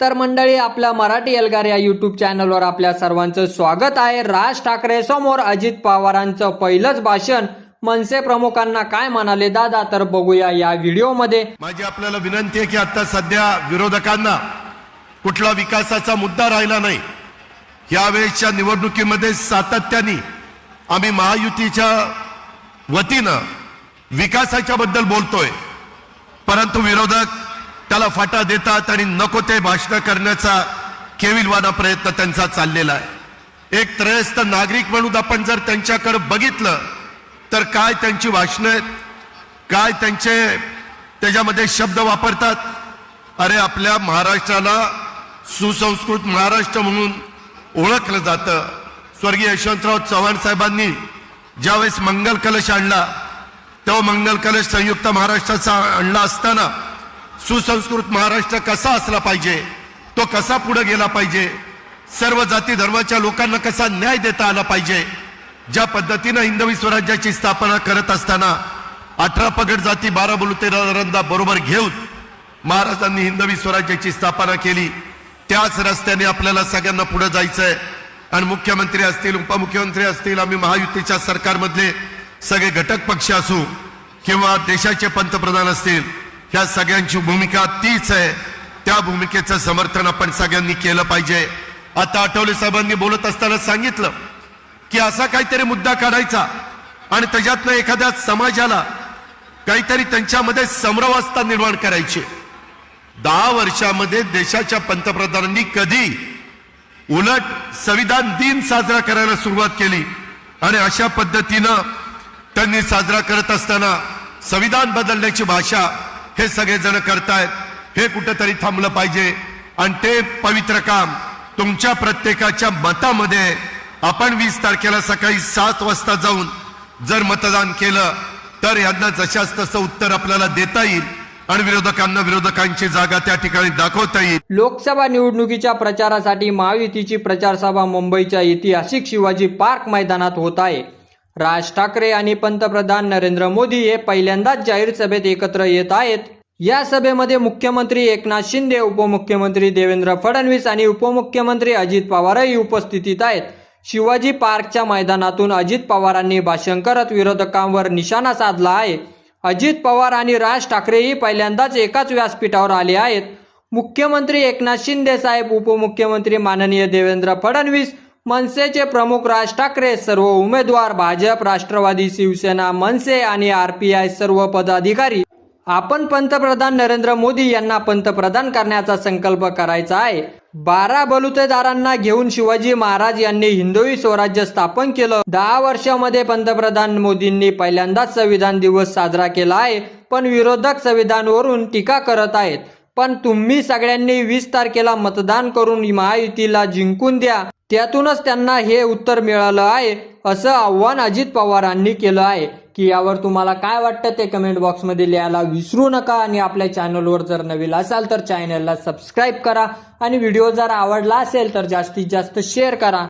तर मंडळी आपल्या मराठी एल्गार या युट्यूब चॅनलवर आपल्या सर्वांचं स्वागत आहे. राज ठाकरे समोर अजित पवारांचं पहिलंच भाषण. मनसे प्रमुखांना काय म्हणाले? दादा तर बघूया या व्हिडिओमध्ये. माझी आपल्याला विनंती आहे की आता सध्या विरोधकांना कुठला विकासाचा मुद्दा राहिला नाही. यावेळेसच्या निवडणुकीमध्ये सातत्याने आम्ही महायुतीच्या वतीनं विकासाच्या बद्दल बोलतोय. परंतु विरोधक त्याला फाटा देतात आणि नको ते भाषण करण्याचा केविलवाना प्रयत्न त्यांचा चाललेला आहे. एक त्रयस्थ नागरिक म्हणून आपण जर त्यांच्याकडे बघितलं तर काय त्यांची भाषणं आहेत? काय त्यांचे त्याच्यामध्ये शब्द वापरतात? अरे आपल्या महाराष्ट्राला सुसंस्कृत महाराष्ट्र म्हणून ओळखलं जातं. स्वर्गीय यशवंतराव चव्हाण साहेबांनी ज्यावेळेस मंगल कलश आणला तेव्हा मंगल कलश संयुक्त महाराष्ट्राचा आणला असताना सुसंस्कृत महाराष्ट्र कसा असला पाहिजे? तो कसा पुढे गेला पाहिजे? सर्व जाती धर्माच्या लोकांना कसा न्याय देता आला पाहिजे? ज्या पद्धतीनं हिंदवी स्वराज्याची स्थापना करत असताना अठरा पगड जाती बारा रंदा बरोबर घेऊन महाराजांनी हिंदवी स्वराज्याची स्थापना केली. त्याच रस्त्याने आपल्याला सगळ्यांना पुढे जायचंय. आणि मुख्यमंत्री असतील उपमुख्यमंत्री असतील आम्ही महायुतीच्या सरकारमधले सगळे घटक पक्ष असू किंवा देशाचे पंतप्रधान असतील ह्या सगळ्यांची भूमिका तीच आहे. त्या भूमिकेचं समर्थन आपण सगळ्यांनी केलं पाहिजे. आता आठवले साहेबांनी बोलत असताना सांगितलं की असा काहीतरी मुद्दा काढायचा आणि त्याच्यातनं एखाद्या समाजाला काहीतरी त्यांच्यामध्ये समरवस्था निर्माण करायची. दहा वर्षामध्ये देशाच्या पंतप्रधानांनी कधी उलट संविधान दिन साजरा करायला सुरुवात केली आणि अशा पद्धतीनं त्यांनी साजरा करत असताना संविधान बदलण्याची भाषा हे सगळेजण करतायत. हे कुठंतरी थांबलं पाहिजे. आणि ते पवित्र काम तुमच्या प्रत्येकाच्या मतामध्ये आपण वीस तारखेला सकाळी सात वाजता जाऊन जर मतदान केलं तर यांना जशाच तसं उत्तर आपल्याला देता येईल आणि विरोधकांना विरोधकांची जागा त्या ठिकाणी दाखवता येईल. लोकसभा निवडणुकीच्या प्रचारासाठी महायुतीची प्रचारसभा मुंबईच्या ऐतिहासिक शिवाजी पार्क मैदानात होत आहे. राज ठाकरे आणि पंतप्रधान नरेंद्र मोदी हे पहिल्यांदाच जाहीर सभेत एकत्र येत आहेत. या सभेमध्ये मुख्यमंत्री एकनाथ शिंदे उपमुख्यमंत्री देवेंद्र फडणवीस आणि उपमुख्यमंत्री अजित पवारही उपस्थितीत आहेत. शिवाजी पार्कच्या मैदानातून अजित पवारांनी भाषण करत विरोधकांवर निशाणा साधला आहे. अजित पवार आणि राज ठाकरेही पहिल्यांदाच एकाच व्यासपीठावर आले आहेत. मुख्यमंत्री एकनाथ शिंदे साहेब उपमुख्यमंत्री माननीय देवेंद्र फडणवीस मनसेचे प्रमुख राज ठाकरे सर्व उमेदवार भाजप राष्ट्रवादी शिवसेना मनसे आणि आर पी आय सर्व पदाधिकारी आपण पंतप्रधान नरेंद्र मोदी यांना पंतप्रधान करण्याचा संकल्प करायचा आहे. बारा बलुतेदारांना घेऊन शिवाजी महाराज यांनी हिंदवी स्वराज्य स्थापन केलं. दहा वर्षामध्ये पंतप्रधान मोदींनी पहिल्यांदाच संविधान दिवस साजरा केला आहे पण विरोधक संविधानवरून टीका करत आहेत. पण तुम्ही सगळ्यांनी वीस तारखेला मतदान करून महायुतीला जिंकून द्या. त्यातूनच त्यांना हे उत्तर मिळालं आहे असं आव्हान अजित पवारांनी केलं आहे. की यावर तुम्हाला काय वाटतं ते कमेंट बॉक्समध्ये लिहायला विसरू नका. आणि आपल्या चॅनलवर जर नवीन असाल तर चॅनलला सबस्क्राईब करा. आणि व्हिडिओ जर आवडला असेल तर जास्तीत जास्त शेअर करा.